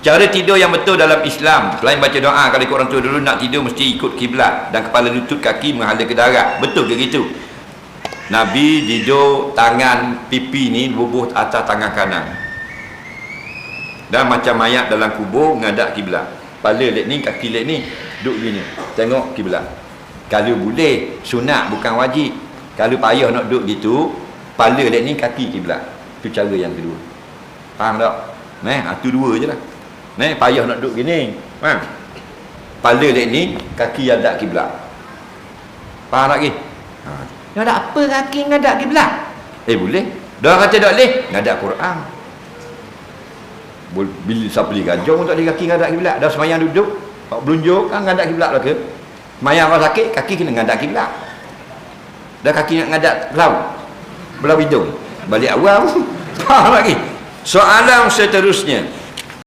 Cara tidur yang betul dalam Islam Selain baca doa Kalau ikut orang tua dulu Nak tidur mesti ikut kiblat Dan kepala lutut kaki Menghala ke darat. Betul ke gitu? Nabi tidur Tangan pipi ni Bubuh atas tangan kanan. Dan macam mayat dalam kubur Menghadap kiblat. Kepala lek ni Kaki lek ni Duduk gini. Tengok kiblat. Kalau boleh Sunat bukan wajib. Kalau payah nak duduk gitu Kepala lek ni Kaki kiblat. Itu cara yang kedua. Faham tak? Nah, ha, tu dua je lah. Nah, payah nak duduk gini. Faham? Kepala dek ni, kaki hadap kiblat. Faham tak lagi? Ha. Ngadap apa kaki ngadap kiblat? Eh, boleh. Dia kata tak boleh. Ngadap Quran. Bila siapa beli gajah pun tak boleh kaki ngadap kiblat. Dah semayang duduk. Pak belunjuk kan ngadap kiblat lah ke? Semayang kalau sakit, kaki kena ngadap kiblat. Dah kaki nak ngadap belau. Belau hidung. Balik awal. Faham lagi? Soalan seterusnya.